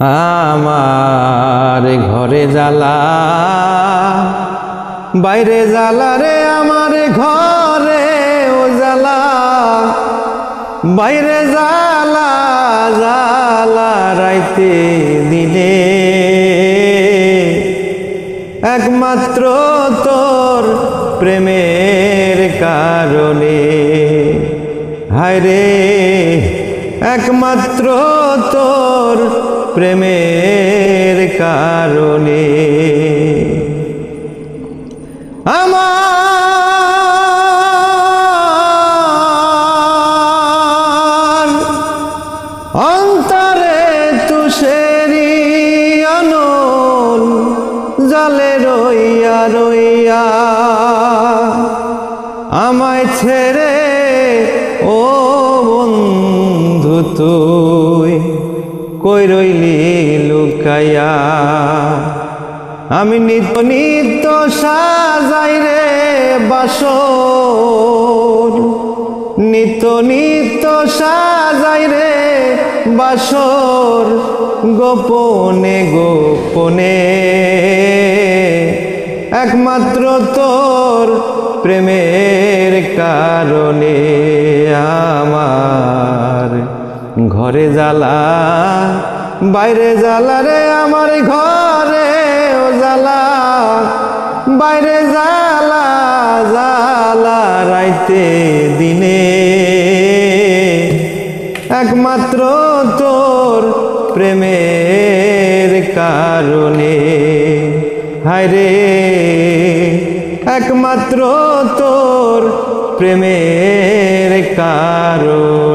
আমার ঘরে জ্বালা, বাইরে জ্বালা রে, আমার ঘরে ও জ্বালা, বাইরে জ্বালা জ্বালা রাইতে দিনে একমাত্র তোর প্রেমের কারণে। হায় রে, একমাত্র তোর প্রেমের কারণে। আমার অন্তরে তুষেরি অনল জলে রইয়া রইয়া আমায় ছেড়ে ও বন্ধু তুই। কই রইলি লুকাইয়া। আমি নিত নিত্য সাজাই রে বাসর নিত নিত্য সাজাই রে বাসর। গোপনে গোপনে। একমাত্র তোর প্রেমের কারণে আমার ঘরে জ্বালা, বাইরে জ্বালা রে, আমার ঘরে ও জ্বালা। বাইরে জ্বালা জ্বালা রাইতে দিনে। একমাত্র তোর প্রেমের কারণে। হায় রে, একমাত্র তোর প্রেমের কারণে।